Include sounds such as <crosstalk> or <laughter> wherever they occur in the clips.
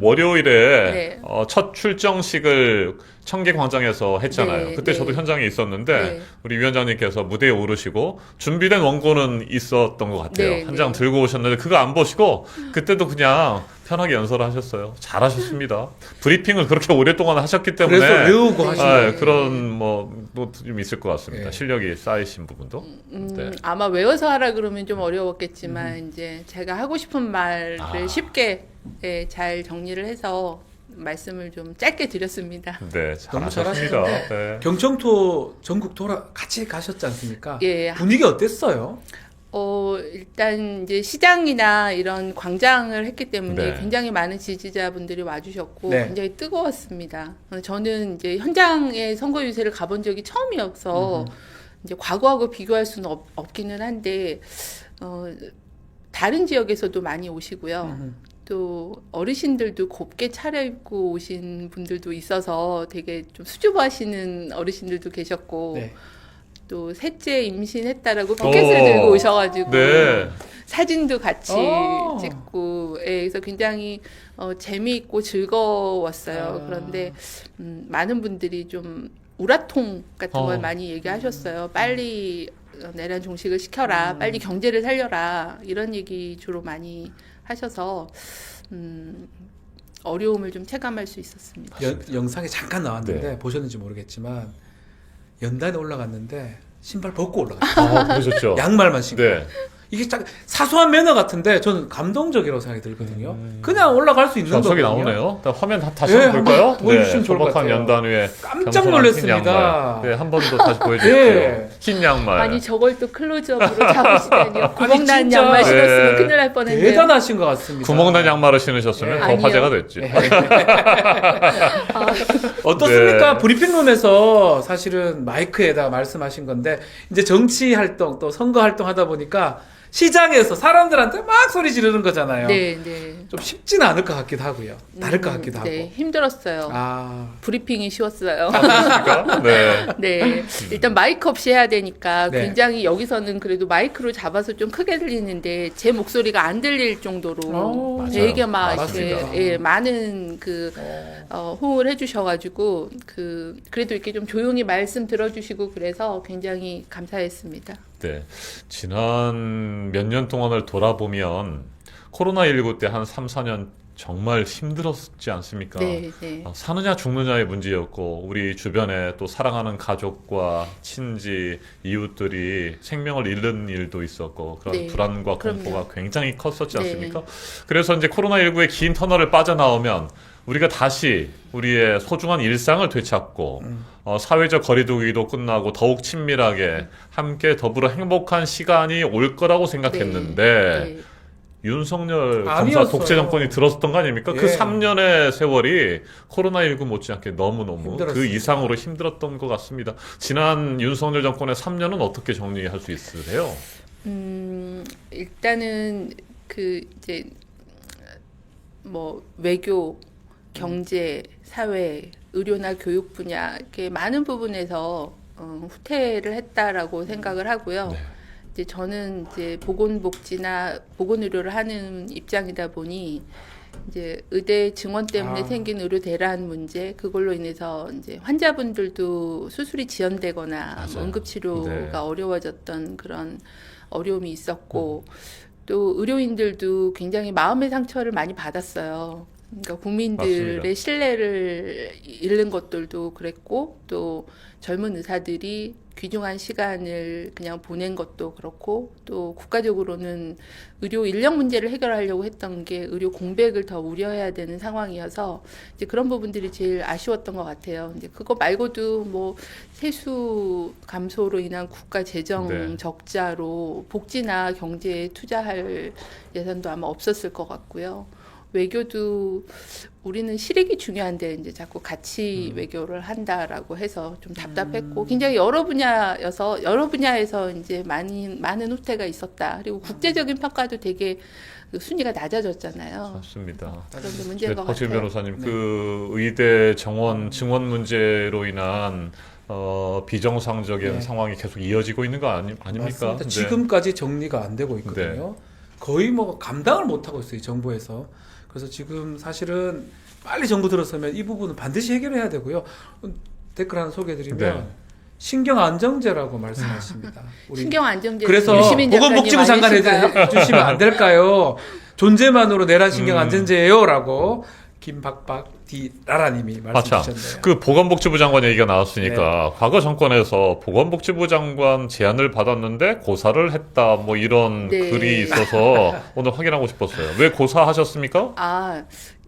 월요일에 네. 어, 첫 출정식을 청계광장에서 했잖아요. 네, 그때 네. 저도 현장에 있었는데 네. 우리 위원장님께서 무대에 오르시고 준비된 원고는 있었던 것 같아요. 네, 한장 네. 들고 오셨는데 그거 안 보시고 그때도 그냥 편하게 연설을 하셨어요. 잘하셨습니다. 브리핑을 그렇게 오랫동안 하셨기 때문에 그래서 외우고 네. 하신 아. 그런 뭐좀 있을 것 같습니다. 네. 실력이 쌓이신 부분도. 음, 네. 아마 외워서 하라 그러면 좀 어려웠겠지만 이제 제가 하고 싶은 말을 아. 쉽게 예, 잘 정리를 해서 말씀을 좀 짧게 드렸습니다. 네, 너무 잘하셨습니다. 네. 경청토 전국 돌아 같이 가셨지 않습니까? 예, 분위기 어땠어요? 어, 일단 이제 시장이나 이런 광장을 했기 때문에 네. 굉장히 많은 지지자분들이 와주셨고 네. 굉장히 뜨거웠습니다. 어, 저는 이제 현장에 선거 유세를 가본 적이 처음이어서 이제 과거하고 비교할 수는 없, 없기는 한데 어, 다른 지역에서도 많이 오시고요. 음. 또 어르신들도 곱게 차려입고 오신 분들도 있어서 되게 좀 수줍어하시는 어르신들도 계셨고 네. 또 셋째 임신했다라고 피켓을 오. 들고 오셔가지고 네. 사진도 같이 오. 찍고 예, 그래서 굉장히 어, 재미있고 즐거웠어요. 아. 그런데 음, 많은 분들이 좀 우라통 같은 어. 걸 많이 얘기하셨어요. 빨리 어, 내란 종식을 시켜라, 음. 빨리 경제를 살려라 이런 얘기 주로 많이 하셔서 음, 어려움을 좀 체감할 수 있었습니다. 연- 영상에 잠깐 나왔는데 네. 보셨는지 모르겠지만 연단에 올라갔는데 신발 벗고 올라갔어요. 아, 그러셨죠? <laughs> 양말만 신고. 네. 이게 딱 사소한 매너 같은데 저는 감동적이라고 생각이 들거든요. 음. 그냥 올라갈 수 있는 좌석이 거거든요. 나오네요. 일단 화면 다, 다시 네, 한번 볼까요? 한번 보여주시면 좋을 것 같아요. 연단 위에 깜짝 놀랐습니다. 네, 한 번 더 다시 보여주세요. 네. 흰 양말. 아니 저걸 또 클로즈업으로 잡으시다니요. <laughs> 구멍난 진짜. 양말 신었으면 네. 큰일 날 뻔했네요. 대단하신 것 같습니다. 구멍난 양말을 신으셨으면 네. 더 아니요. 화제가 됐지. <laughs> 아, 어떻습니까? 네. 브리핑룸에서 사실은 마이크에다가 말씀하신 건데 이제 정치 활동 또 선거 활동 하다 보니까 시장에서 사람들한테 막 소리 지르는 거잖아요. 네, 네. 좀 쉽지는 않을 것 같기도 하고요. 다를 것 음, 같기도 네, 하고. 힘들었어요. 아, 브리핑이 쉬웠어요. 그렇습니까? 네. <laughs> 네. 일단 마이크 없이 해야 되니까 네. 굉장히 여기서는 그래도 마이크로 잡아서 좀 크게 들리는데 제 목소리가 안 들릴 정도로 어, 되게 맞아요. 막 맞습니다. 이렇게 예, 많은 그 어, 호응을 해주셔가지고 그 그래도 이렇게 좀 조용히 말씀 들어주시고 그래서 굉장히 감사했습니다. 네. 지난 몇 년 동안을 돌아보면 코로나19 때 한 3, 4년 정말 힘들었지 않습니까? 네, 네. 어, 사느냐 죽느냐의 문제였고 우리 주변에 또 사랑하는 가족과 친지 이웃들이 생명을 잃는 일도 있었고 그런 네, 불안과 그럼요. 공포가 굉장히 컸었지 네. 않습니까? 그래서 이제 코로나19의 긴 터널을 빠져나오면 우리가 다시 우리의 소중한 일상을 되찾고 음. 어, 사회적 거리두기도 끝나고 더욱 친밀하게 함께 더불어 행복한 시간이 올 거라고 생각했는데 네. 윤석열 검사 아니었어요. 독재 정권이 들었었던 거 아닙니까? 그 예. 3년의 세월이 코로나19 못지않게 너무너무 그 힘들었습니다. 이상으로 힘들었던 것 같습니다. 지난 윤석열 정권의 3년은 어떻게 정리할 수 있으세요? 음, 일단은 그 이제 뭐 외교, 경제, 사회, 의료나 교육 분야 이렇게 많은 부분에서 어, 후퇴를 했다라고 생각을 하고요. 네. 이제 저는 이제 보건복지나 보건의료를 하는 입장이다 보니 이제 의대 증원 때문에 아. 생긴 의료 대란 문제 그걸로 인해서 이제 환자분들도 수술이 지연되거나. 뭐 응급치료가 네. 어려워졌던 그런 어려움이 있었고 또 의료인들도 굉장히 마음의 상처를 많이 받았어요. 그러니까 국민들의 맞습니다. 신뢰를 잃는 것들도 그랬고 또 젊은 의사들이 귀중한 시간을 그냥 보낸 것도 그렇고 또 국가적으로는 의료 인력 문제를 해결하려고 했던 게 의료 공백을 더 우려해야 되는 상황이어서 이제 그런 부분들이 제일 아쉬웠던 것 같아요. 이제 그거 말고도 뭐 세수 감소로 인한 국가 재정 네. 적자로 복지나 경제에 투자할 예산도 아마 없었을 것 같고요. 외교도 우리는 실익이 중요한데 이제 자꾸 가치 외교를 한다라고 해서 좀 답답했고 굉장히 여러 분야여서 여러 분야에서 이제 많이 많은 후퇴가 있었다. 그리고 국제적인 평가도 되게 그 순위가 낮아졌잖아요. 맞습니다. 그런 게 네, 문제인 것 같아요. 변호사님, 네. 그 의대 정원 증원 문제로 인한 어, 비정상적인 네. 상황이 계속 이어지고 있는 거 아니, 아닙니까? 맞습니다. 네. 지금까지 정리가 안 되고 있거든요. 거의 뭐 감당을 못 하고 있어요, 이 정부에서. 그래서 지금 사실은 빨리 정부 들어서면 이 부분은 반드시 해결해야 되고요. 음, 댓글 하나 소개해드리면 네. 신경 안정제라고 말씀하십니다. <laughs> 우리 신경 안정제 그래서 보건복지부 장관? 해주시면 안 될까요? 존재만으로 내란 신경 음. 안정제예요라고 김박박 디라라님이 말씀 아참. 주셨네요. 그 보건복지부 장관 얘기가 나왔으니까 네. 과거 정권에서 보건복지부 장관 제안을 받았는데 고사를 했다 뭐 이런 네. 글이 있어서 <laughs> 오늘 확인하고 싶었어요. 왜 고사하셨습니까? 아,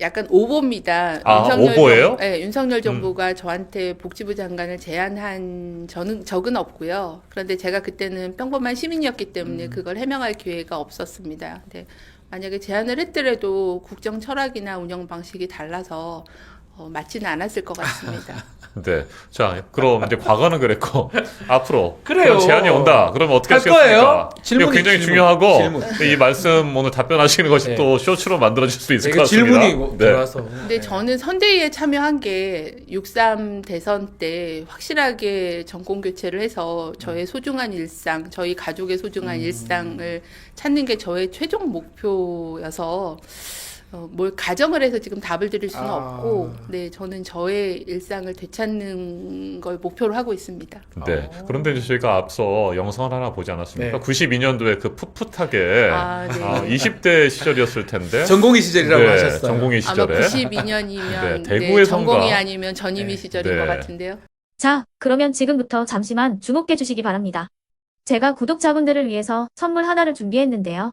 약간 오보입니다. 아, 오보예요? 정, 네, 윤석열 정부가 저한테 복지부 장관을 제안한 저는 적은 없고요. 그런데 제가 그때는 평범한 시민이었기 때문에 음. 그걸 해명할 기회가 없었습니다. 근데 만약에 제안을 했더라도 국정 철학이나 운영 방식이 달라서 어, 맞지는 않았을 것 같습니다. <laughs> 네. 자, 그럼 이제 과거는 그랬고 <laughs> 앞으로 그래요. 그런 제안이 온다. 그러면 어떻게 할 하시겠습니까? 이거 질문이 굉장히 질문. 중요하고 질문. 이 말씀 오늘 답변하시는 것이 네. 또 쇼츠로 만들어질 수 있을 것 이게 같습니다. 질문이 네. 들어와서. 근데 저는 선대위에 참여한 게 6.3 대선 때 확실하게 정권 교체를 해서 저의 소중한 일상, 저희 가족의 소중한 음. 일상을 찾는 게 저의 최종 목표여서 어, 뭘 가정을 해서 지금 답을 드릴 수는 아. 없고, 네, 저는 저의 일상을 되찾는 걸 목표로 하고 있습니다. 네. 어. 그런데 이제 저희가 앞서 영상을 하나 보지 않았습니까? 네. 92년도에 그 풋풋하게 아, 네. 아, 20대 시절이었을 텐데. <laughs> 전공의 시절이라고 네, 하셨어요. 전공의 아마 시절에. 92년이면 <laughs> 네, 대구에선가- 전공이 아니면 전임이 네. 시절인 네. 것 같은데요. 자, 그러면 지금부터 잠시만 주목해 주시기 바랍니다. 제가 구독자분들을 위해서 선물 하나를 준비했는데요.